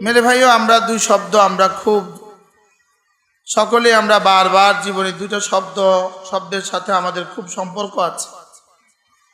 মেরে ভাইও, আমরা দুই শব্দ, আমরা খুব সকলে আমরা বারবার জীবনে দুটো শব্দ, শব্দের সাথে আমাদের খুব সম্পর্ক আছে।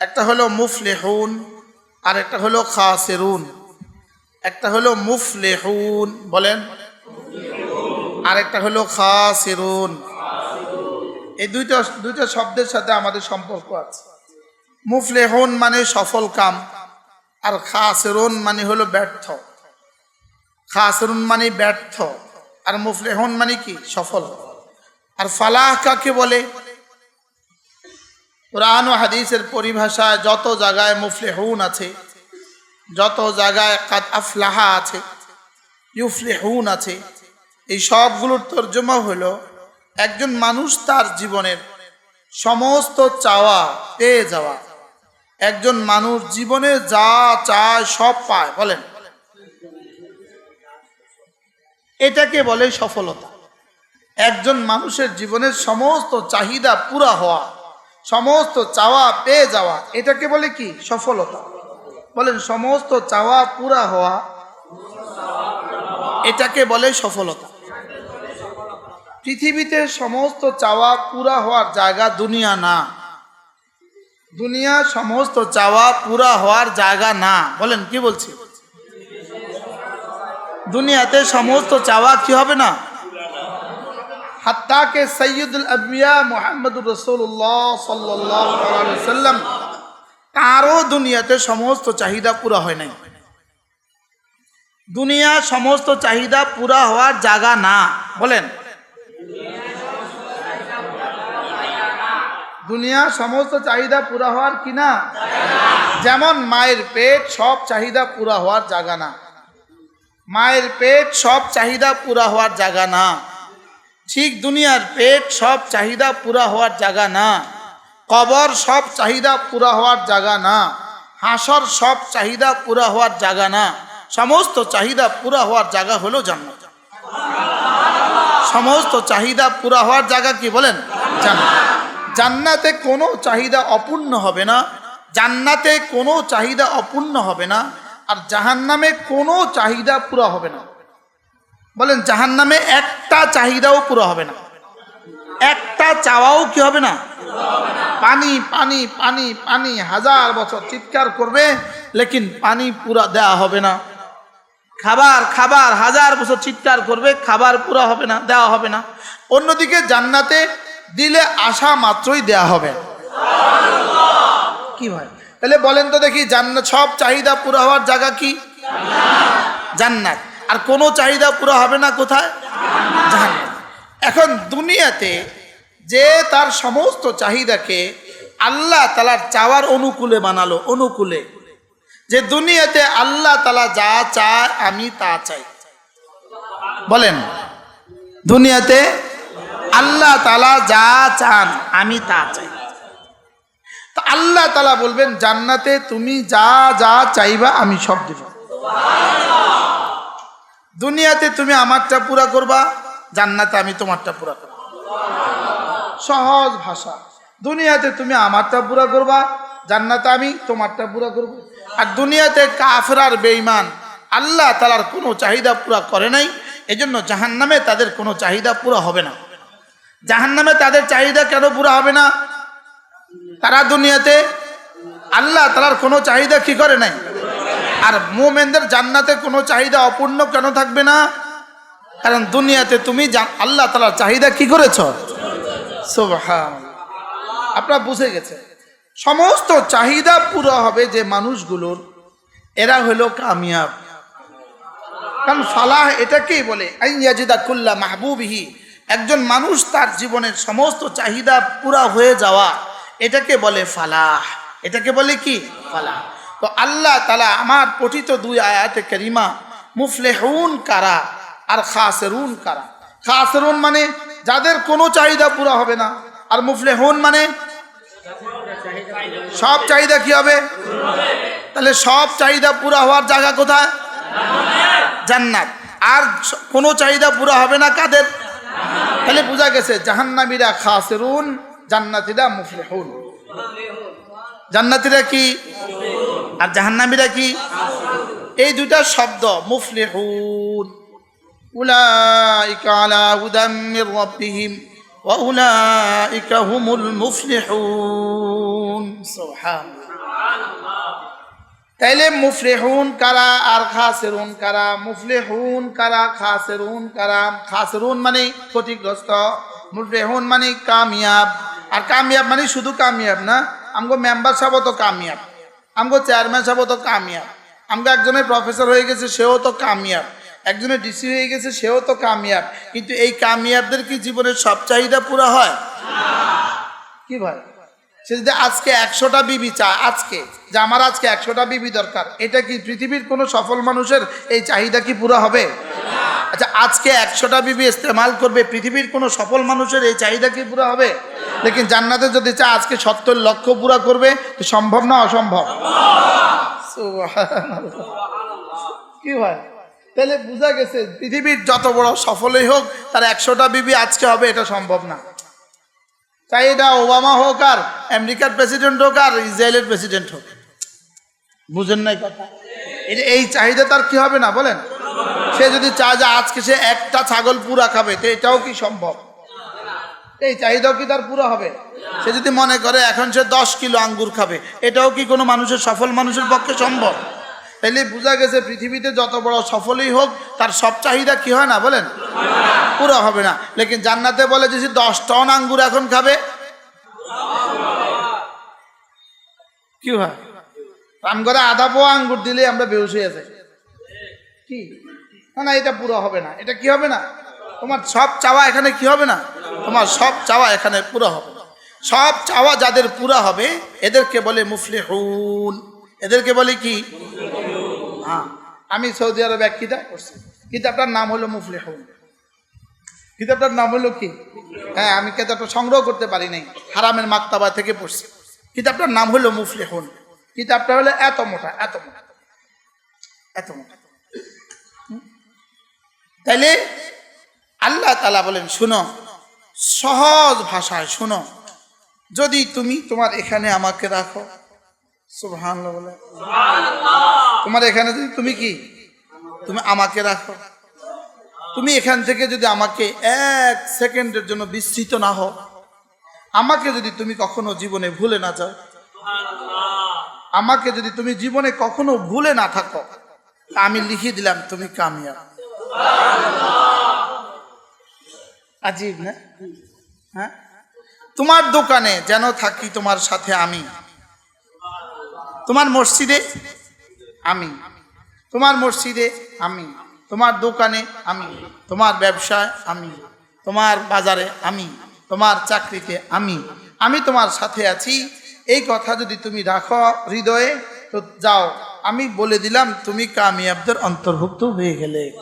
একটা হলো মুফলেহুন, আর একটা হলো খাসেরুন। একটা হলো মুফলেহুন, বলেন। আর একটা হলো খাসেরুন। এই দুইটা দুইটা শব্দের সাথে আমাদের সম্পর্ক আছে। মুফলেহুন মানে সফল কাম, আর খাসেরুন মানে হলো ব্যর্থ। খাসরুন মানে ব্যর্থ, আর মুফলেহন মানে কি? সফল। আর ফালাহ কাকে বলে? কোরআন ও হাদিসের পরিভাষায় যত জায়গায় মুফলেহুন আছে, যত জায়গায় কাদ আফলাহা আছে, ইউফলেহুন আছে, এই সবগুলোর তর্জমা হলো একজন মানুষ তার জীবনের সমস্ত চাওয়া পেয়ে যাওয়া। একজন মানুষ জীবনে যা চায় সব পায়, বলেন। এটাকে বলে সফলতা। একজন মানুষের জীবনের সমস্ত চাহিদা পুরা হওয়া, সমস্ত চাওয়া পেয়ে যাওয়া, এটাকে বলে কি? সফলতা। বলেন, সমস্ত চাওয়া পুরা হওয়া, এটাকে বলে সফলতা। পৃথিবীতে সমস্ত চাওয়া পুরা হওয়ার জায়গা দুনিয়া না। দুনিয়া সমস্ত চাওয়া পুরা হওয়ার জায়গা না। বলেন, কি বলছি? দুনিয়াতে সমস্ত চাওয়া কি হবে না? হাত্তাকে সৈয়দুল আবিয়া মোহাম্মদুর রসুল্লাহ সাল্লাম তারও দুনিয়াতে সমস্ত চাহিদা পুরা হয় নাই। দুনিয়া সমস্ত চাহিদা পুরা হওয়ার জায়গা না বলেন। দুনিয়া সমস্ত চাহিদা পুরা হওয়ার কি না। যেমন মায়ের পেট সব চাহিদা পুরা হওয়ার জায়গা না। মায়ের পেট সব চাহিদা পুরা হওয়ার জায়গা না। ঠিক দুনিয়ার পেট সব চাহিদা পুরা হওয়ার জায়গা না। কবর সব চাহিদা পুরা হওয়ার জায়গা না। হাসর সব চাহিদা পুরা হওয়ার জায়গা না। সমস্ত চাহিদা পুরা হওয়ার জায়গা হলো জান্নাত। সমস্ত চাহিদা পুরা হওয়ার জায়গা কি বলেন? জান্নাত। জান্নাতে কোনো চাহিদা অপূর্ণ হবে না। জান্নাতে কোনো চাহিদা অপূর্ণ হবে না। আর জাহান নামে কোনো চাহিদা পুরো হবে না। বলেন জাহান নামে একটা চাহিদাও পুরো হবে না। একটা চাওয়াও কি হবে না? পানি পানি পানি পানি, হাজার বছর চিৎকার করবে, লেকিন পানি পুরা দেয়া হবে না। খাবার খাবার, হাজার বছর চিৎকার করবে, খাবার পুরা হবে না দেওয়া হবে না। অন্যদিকে জান্নাতে দিলে আশা মাত্রই দেয়া হবে। কি ভাই? তাহলে বলেন তো দেখি, জান্নাত, সব চাহিদা পুরো হওয়ার জায়গা কি? জান্নাত। আর কোনো চাহিদা পুরো হবে না কোথায়? এখন দুনিয়াতে যে তার সমস্ত চাহিদাকে আল্লাহ তালার চাওয়ার অনুকূলে বানালো, অনুকূলে। যে দুনিয়াতে আল্লাহ তালা যা চায়, আমি তা চাই। বলেন, দুনিয়াতে আল্লাহ তালা যা চান, আমি তা চাই। আল্লাহ তালা বলবেন, জান্নাতে তুমি যা যা চাইবা আমি সব দেব। দুনিয়াতে তুমি আমারটা পুরা করবা, জান্নাতে আমি তোমারটা পুরা করব। সহজ ভাষা। দুনিয়াতে তুমি আমারটা পুরা করবা, জান্নাতে আমি তোমারটা পুরা করব। আর দুনিয়াতে কাফরার বেঈমান, আল্লাহ তালার কোনো চাহিদা পুরা করে নাই, এজন্য জাহান্নামে তাদের কোনো চাহিদা পুরা হবে না। জাহান্নামে তাদের চাহিদা কেন পুরা হবে না? তারা দুনিয়াতে আল্লাহ তালার কোনো চাহিদা কি করে নাই? আর মোমেনদের জান্নাতে কোনো চাহিদা অপূর্ণ কেন থাকবে না? কারণ দুনিয়াতে তুমি আল্লাহ তালার চাহিদা কি করেছ? আপনারা বুঝে গেছে সমস্ত চাহিদা পুরো হবে যে মানুষগুলোর। এরা হলো কামিয়াব। কারণ ফালাহ এটাকেই বলে? আইয়াজিদা কুল্লা মাহবুবিহি। একজন মানুষ তার জীবনের সমস্ত চাহিদা পুরা হয়ে যাওয়া। এটাকে বলে ফালাহ। এটাকে বলে কি? ফালাহ। তো আল্লাহ তালা আমার পঠিত দুই আয়াতে করিমা, মুফলেহুন কারা আর খাসেরুন কারা। খাসেরুন মানে যাদের কোনো চাহিদা পুরা হবে না, আর মুফলেহুন মানে সব চাহিদা কি হবে? তাহলে সব চাহিদা পুরা হওয়ার জায়গা কোথায়? জান্নাত। আর কোনো চাহিদা পুরা হবে না কাদের? তাহলে বোঝা গেছে, জাহান্নামীরা খাসেরুন জান্নাতিরা মুফলেহুন। জান্নাতিরা কি? আর জাহান্নামীরা কি? এই দুটা শব্দ, মুফলিহুন। উলাইকা আলা হুদাম মির রাব্বিহিম ওয়া উলাইকা হুমুল মুফলিহুন। সুবহানাল্লাহ। তাইলে মুফলিহুন কারা আর খাসিরুন কারা? মুফলিহুন কারা, খাসিরুন কারা? খাসিরুন মানে ক্ষতিগ্রস্ত, মুফলিহুন মানে কামিয়াব। আর কামিয়াব মানে শুধু কামিয়াব না, আমগো মেম্বার সাহেব তো কামিয়াব, আমগো চেয়ারম্যান সাহেব তো কামিয়াব, আমগো একজনের প্রফেসর হয়ে গেছে সেও তো কামিয়াব একজনের ডিসি হয়ে গেছে সেও তো কামিয়াব, কিন্তু এই কামিয়াবদের কি জীবনের সব চাহিদা পুরো হয়? কি ভাই? সে যদি আজকে একশোটা বিবি চায়, আজকে, যে আমার আজকে একশোটা বিবি দরকার, এটা কি পৃথিবীর কোনো সফল মানুষের এই চাহিদা কি পুরো হবে? আচ্ছা আজকে একশোটা বিবি ইস্তেমাল করবে, পৃথিবীর কোনো সফল মানুষের এই চাহিদা কি পুরো হবে? লেকিন জান্নাতে যদি চায়, আজকে সত্তর লক্ষ পুরা করবে, তো সম্ভব না অসম্ভব। কি হয় তাহলে বোঝা গেছে, পৃথিবীর যত বড় সফলই হোক, তার একশোটা বিবি আজকে হবে, এটা সম্ভব না। চাই এটা ওবামা হোক আর আমেরিকার প্রেসিডেন্ট হোক আর ইসরায়েলের প্রেসিডেন্ট হোক। বুঝেন নাই কথা? এটা এই চাহিদা তার কি হবে না বলেন? সে যদি চায় যে আজকে সে একটা ছাগল পুরা খাবে, তো এটাও কি সম্ভব? এই চাহিদাও কি তার পুরো হবে? সে যদি মনে করে এখন সে দশ কিলো আঙ্গুর খাবে, এটাও কি কোনো মানুষের, সফল মানুষের পক্ষে সম্ভব? তাইলে বোঝা গেছে পৃথিবীতে যত বড় সফলই হোক, তার সব চাহিদা কি হয় না বলেন? পুরো হবে না। লেকিন জান্নাতে বলে যে, দশ টন আঙ্গুর এখন খাবে। কি হয়? রাম করে আধা পোয়া আঙ্গুর দিলে আমরা বেউস হয়ে যাই। কি? না না, এটা পুরো হবে না। এটা কি হবে না? তোমার সব চাওয়া এখানে কি হবে না? তোমার সব চাওয়া এখানে পুরো হবে। সব চাওয়া যাদের পুরো হবে, এদেরকে বলে মুফলিহুন। এদেরকে বলে কি? হ্যাঁ। আমি সৌদি আরবে এক কিতাব করছি কিতাবটার নাম হলো মুফলিহুন। কিতাবটার নাম হলো কি? হ্যাঁ আমি কিতাবটা সংগ্রহ করতে পারি নাই। হারামের মাক্তাবা থেকে পড়ছি। কিতাবটার নাম হলো মুফলিহুন। কিতাবটা হলো এত মোটা এত মোটা। এত মোটা? তাইলে আল্লাহ তালা বলেন, শুনো, সহজ ভাষায় শুনো। যদি তুমি তোমার এখানে আমাকে রাখো। সুবহান বলে। তোমার এখানে যদি তুমি কি? তুমি আমাকে রাখো। তুমি এখান থেকে যদি আমাকে এক সেকেন্ডের জন্য বিস্তৃত না হও, আমাকে যদি তুমি কখনো জীবনে ভুলে না যাও, আমাকে যদি তুমি জীবনে কখনো ভুলে না থাকো আমি লিখে দিলাম, তুমি কামিয়া আজীব না হ্যাঁ? তোমার দোকানে যেন থাকি তোমার সাথে আমি। তোমার মসজিদে আমি। তোমার মসজিদে আমি। তোমার দোকানে আমি। তোমার ব্যবসায় আমি। তোমার বাজারে আমি। তোমার চাকরিতে আমি। আমি তোমার সাথে আছি। এই কথা যদি তুমি রাখো হৃদয়ে, তো যাও। আমি বলে দিলাম, তুমি কামিয়াবদের অন্তর্ভুক্ত হয়ে গেলে।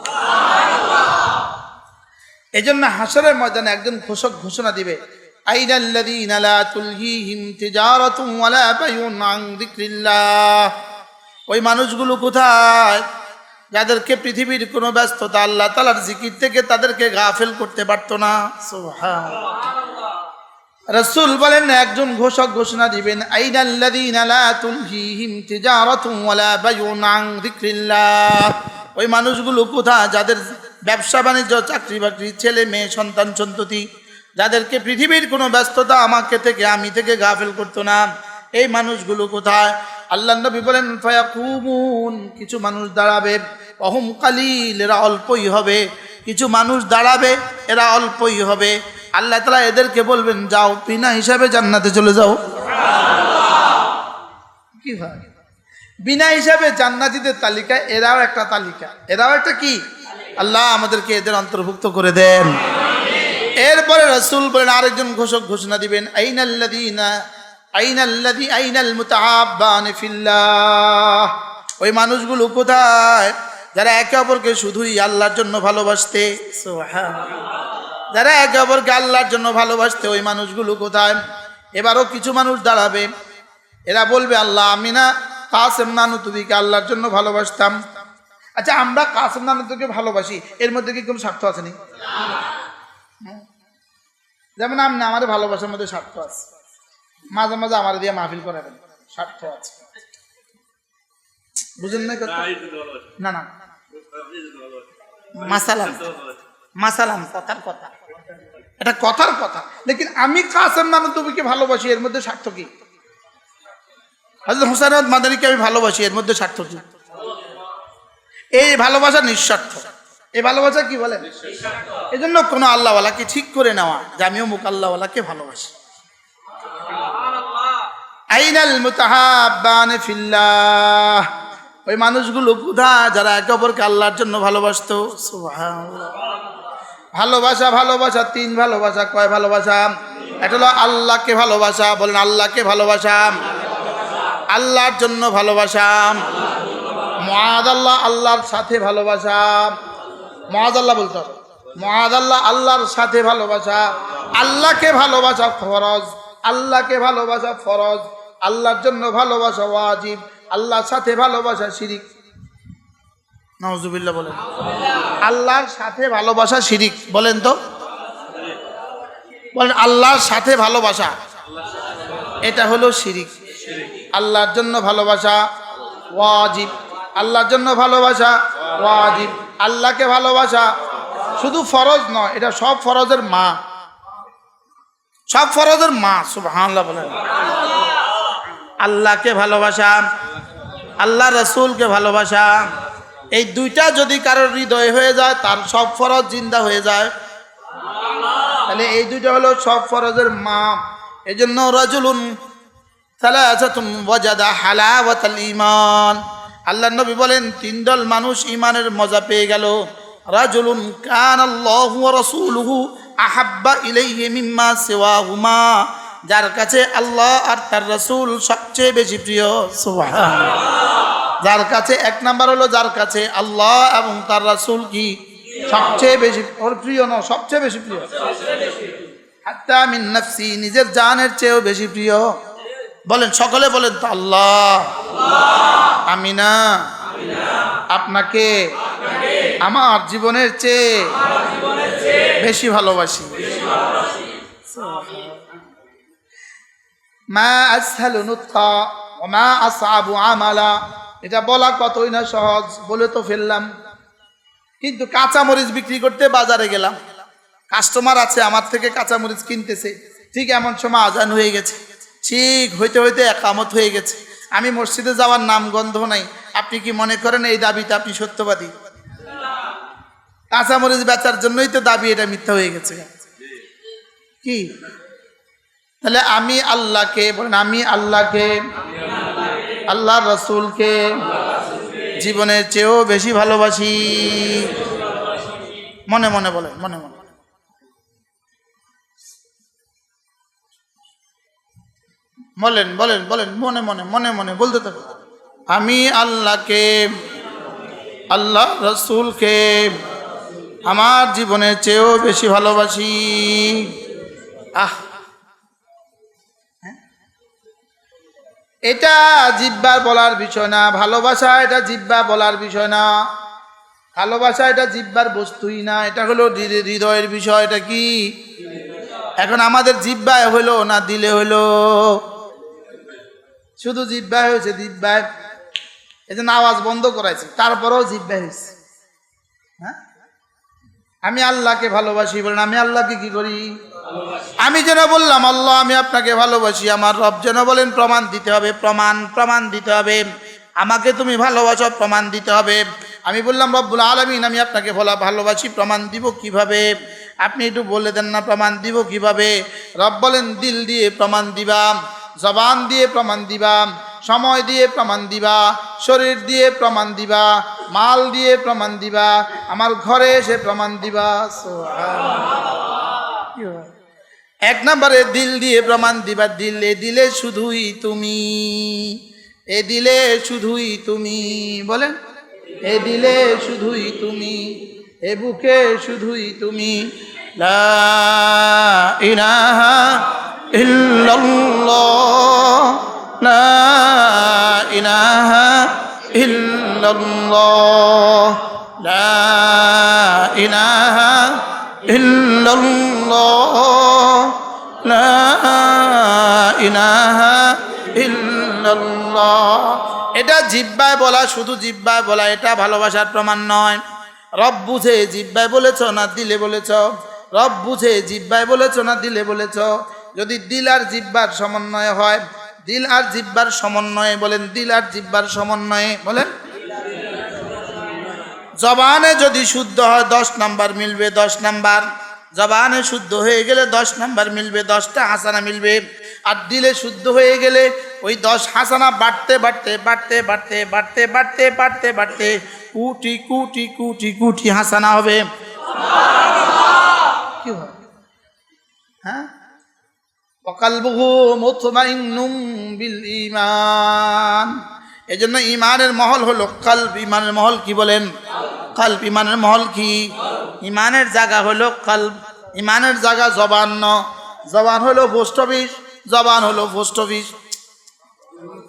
এই জন্য হাসরের ময়দানে একজন ঘোষক ঘোষণা দিবে। আইনাল্লাযীনা লা তুলহিহিম তিজারাতুন ওয়ালা যিকরিল্লাহ। ওই মানুষগুলো কোথায়? যাদেরকে পৃথিবীর কোনো ব্যস্ততা আল্লাহ তালার জিকির থেকে তাদেরকে গাফেল করতে পারতো না। রসুল বলেন, একজন ঘোষক ঘোষণা দিবেন ওই মানুষগুলো কোথায়? যাদের ব্যবসা বাণিজ্য, চাকরি বাকরি, ছেলে মেয়ে, সন্তান সন্ততি, যাদেরকে পৃথিবীর কোনো ব্যস্ততা আমাকে থেকে, আমি থেকে গাফেল করতো না। এই মানুষগুলো কোথায়? আল্লাহ নবী বলেন, ফায়াকুমুন কিছু মানুষ দাঁড়াবে। অহম কালিল এরা অল্পই হবে। কিছু মানুষ দাঁড়াবে, এরা অল্পই হবে। আল্লাহ তালা এদেরকে বলবেন, যাও, বিনা হিসাবে জান্নাতে চলে যাও। কি বিনা হিসাবে জান্নাতিদের তালিকা, এরাও একটা তালিকা। এরাও একটা কি? আল্লাহ আমাদেরকে এদের অন্তর্ভুক্ত করে দেন। এরপরে রসুল বলেন, আরেকজন ঘোষক ঘোষণা দিবেন আইনাল্লাদিনা আইনাল্লাদি আইনাল মুতাআব্বান ফিল্লাহ। ওই মানুষগুলো কোথায়? যারা একে অপরকে শুধুই আল্লাহর জন্য ভালোবাসতে। যারা একে অপরকে আল্লাহর জন্য ভালোবাসতে ওই মানুষগুলো কোথায়? এবারও কিছু মানুষ দাঁড়াবে। এরা বলবে আল্লাহ আমি না কাসেম নানু তুবিকে আল্লাহর জন্য ভালোবাসতাম। আচ্ছা আমরা কাসেম নানু তোকে ভালোবাসি এর মধ্যে কি কোনো স্বার্থ আছে নি? যেমন আপনি আমাদের ভালোবাসার মধ্যে স্বার্থ আছে। মাঝে মাঝে আমার দিয়ে মাহফিল করাবেন স্বার্থ আছে। বুঝেন না না। না মাসালাম। মাসালাম কথার কথা। এটা কথার কথা। লেকিন আমি কাসেম নানুতুবিকে ভালোবাসি এর মধ্যে স্বার্থ কি? হাজরত হুসাইন মাদানিকে আমি ভালোবাসি এর মধ্যে স্বার্থ কি? এই ভালোবাসা নিঃস্বার্থ। এই ভালোবাসা কি বলে এই জন্য কোনো আল্লাহওয়ালাকে ঠিক করে নেওয়া যে আমিও মুখ আল্লাহওয়ালাকে ভালোবাসি। আইনাল মুতাহাব্বান ফিল্লাহ। ওই মানুষগুলো ক্ষুধা যারা একে অপরকে আল্লাহর জন্য ভালোবাসত? ভালোবাসা ভালোবাসা, তিন ভালোবাসা, কয় ভালোবাসা? একটা হলো আল্লাহকে ভালোবাসা, বলেন আল্লাহকে ভালোবাসা। আল্লাহর জন্য ভালোবাসা। মহাদ আল্লাহ আল্লাহর সাথে ভালোবাসা। মহাদ আল্লাহ বলতে মহাদ আল্লাহ আল্লাহর সাথে ভালোবাসা। আল্লাহকে ভালোবাসা ফরজ। আল্লাহকে ভালোবাসা ফরজ। আল্লাহর জন্য ভালোবাসা ওয়াজিব, আল্লাহর সাথে ভালোবাসা শিরিক। নওজুবিল্লাহ বলেন। আল্লাহর সাথে ভালোবাসা শিরিক, বলেন তো। বলেন, আল্লাহর সাথে ভালোবাসা। এটা হলো শিরিক। আল্লাহর জন্য ভালোবাসা ওয়াজিব, আল্লাহর জন্য ভালোবাসা ওয়াজিব। আল্লাহকে ভালোবাসা শুধু ফরজ নয়, এটা সব ফরজের মা। সব ফরজের মা, সুবহানাল্লাহ বলেন। আল্লাহকে ভালোবাসা, আল্লাহ রসুলকে ভালোবাসা, এই দুইটা যদি কারোর হৃদয় হয়ে যায়, তার সব ফরজ জিন্দা হয়ে যায়। তাহলে এই দুইটা হলো সব ফরজের মা এই জন্য রাজুলুন ঈমান। আল্লাহ নবী বলেন, তিন দল মানুষ ইমানের মজা পেয়ে গেল। রাজুলুন কানাল্লাহু ওয়া রাসূলুহু আহাব্বা ইলাইহি মিম্মা সিওয়াহুমা। যার কাছে আল্লাহ আর তার রাসূল সবচেয়ে বেশি প্রিয়। সুবহানাল্লাহ। যার কাছে এক নাম্বার হলো যার কাছে আল্লাহ এবং তার রাসূল কি? সবচেয়ে বেশি ওর প্রিয় ন সবচেয়ে বেশি প্রিয়? হাত্তা মিন নাফসি নিজের জানের চেয়েও বেশি প্রিয়। বলেন সকলে বলেন তো আল্লাহ। আমি না আপনাকে আমার জীবনের চেয়ে বেশি ভালোবাসি। মা ওয়া মা এটা বলা কতই না সহজ, বলে তো ফেললাম। কিন্তু কাঁচা মরিচ বিক্রি করতে বাজারে গেলাম। কাস্টমার আছে, আমার থেকে কাঁচা মরিচ কিনতেছে। ঠিক এমন সময় আজান হয়ে গেছে। ঠিক হইতে হইতে একামত হয়ে গেছে। আমি মসজিদে যাওয়ার নাম গন্ধ নাই। আপনি কি মনে করেন এই দাবিতে আপনি সত্যবাদী? কাঁচা মরিচ বেচার জন্যই তো দাবি এটা মিথ্যা হয়ে গেছে। কি? তাহলে আমি আল্লাহকে, বলেন আমি আল্লাহকে আল্লাহ রসুলকে জীবনের চেয়েও বেশি ভালোবাসি। মনে মনে বলেন, মনে মনে। বলেন বলেন বলেন, মনে মনে মনে মনে বলতে থাকুন আমি আল্লাহকে আল্লাহ রসুলকে আমার জীবনের চেয়েও বেশি ভালোবাসি। আহ এটা জিব্বার বলার বিষয় না, ভালোবাসা এটা জিব্বা বলার বিষয় না। ভালোবাসা এটা জিব্বার বস্তুই না, এটা হলো হৃদয়ের বিষয়, এটা কি? এখন আমাদের জিব্বায় হইল না দিলে হইল শুধু জিব্বায় হয়েছে জিব্বায় এই জন্য আওয়াজ বন্ধ করাইছে, তারপরেও জিব্বায় হয়েছে। হ্যাঁ? আমি আল্লাহকে ভালোবাসি বলেন, আমি আল্লাহকে কি করি? আমি যেন বললাম, আল্লাহ, আমি আপনাকে ভালোবাসি। আমার রব যেন বলেন, প্রমাণ দিতে হবে, প্রমাণ প্রমাণ দিতে হবে। আমাকে তুমি ভালোবাসো, প্রমাণ দিতে হবে। আমি বললাম, রব্বুল আলমিন, আমি আপনাকে ভোলা, ভালোবাসি, প্রমাণ দিব কীভাবে? আপনি একটু বলে দেন না, প্রমাণ দিব কীভাবে? রব বলেন, দিল দিয়ে প্রমাণ দিবা, জবান দিয়ে প্রমাণ দিবা, সময় দিয়ে প্রমাণ দিবা, শরীর দিয়ে প্রমাণ দিবা, মাল দিয়ে প্রমাণ দিবা, আমার ঘরে এসে প্রমাণ দিবা? এক নম্বরে দিল দিয়ে প্রমাণ দিবা, দিলে দিলে শুধুই তুমি। এ দিলে শুধুই তুমি, বলেন। এ দিলে শুধুই তুমি, এ বুকে শুধুই তুমি। লা ইলাহা ইল্লাল্লাহ, লা এটা জিব্বায় বলা, শুধু জিব্বায় বলা, এটা ভালোবাসার প্রমাণ নয়। রব বুঝে জিব্বায় বলেছ না দিলে বলেছ? রব বুঝে জিব্বায় বলেছ না দিলে বলেছ? যদি দিল আর জিব্বার সমন্বয় হয়, দিল আর জিব্বার সমন্বয়ে বলেন, দিল আর জিব্বার সমন্বয়ে বলেন। জবানে যদি শুদ্ধ হয়, দশ নাম্বার মিলবে, দশ নাম্বার। জবানে শুদ্ধ হয়ে গেলে দশ নাম্বার মিলবে, দশটা হাসানা মিলবে। আর দিলে শুদ্ধ হয়ে গেলে ওই দশ হাসানা বাড়তে বাড়তে বাড়তে বাড়তে বাড়তে বাড়তে বাড়তে বাড়তে কুটি কুটি কুটি কুটি হাসানা হবে। কি হয় হ্যাঁ? অকালবহু মুতমাইন্নুম বিল ইমান এই জন্য ইমানের মহল হলো কাল্ব ইমানের মহল কি বলেন? কাল্ব ইমানের মহল কি? ইমানের জায়গা হলো কাল্ব। ইমানের জায়গা জবান ন। জবান হলো পোস্ট অফিস জবান হলো পোস্ট অফিস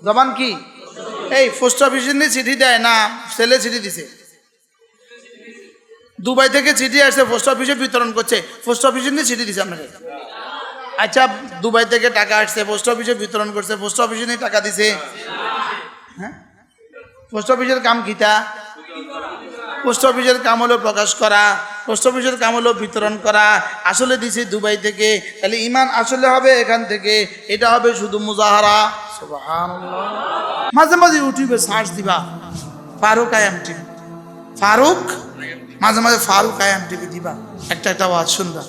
জবান কি? এই পোস্ট অফিসে নিয়ে চিঠি দেয় না, ছেলে চিঠি দিছে। দুবাই থেকে চিঠি আসছে পোস্ট অফিসে বিতরণ করছে। পোস্ট অফিসে নিয়ে চিঠি দিছে আপনাকে। আচ্ছা দুবাই থেকে টাকা আসছে পোস্ট অফিসে বিতরণ করছে পোস্ট অফিসে নিয়ে টাকা দিছে। হ্যাঁ? পোস্ট অফিসের কাম কিতা? পোস্ট অফিসের কাম হলো প্রকাশ করা। পোস্ট অফিসের কাম হলো বিতরণ করা। আসলে দিছে দুবাই থেকে। তাহলে ইমান আসলে হবে এখান থেকে। এটা হবে শুধু মুজাহারা। মাঝে মাঝে ইউটিউবে সার্চ দিবা। ফারুক আয়াম টিভি। ফারুক? মাঝে মাঝে ফারুক আয়াম টিভি দিবা। একটা একটা আওয়াজ শুনবা।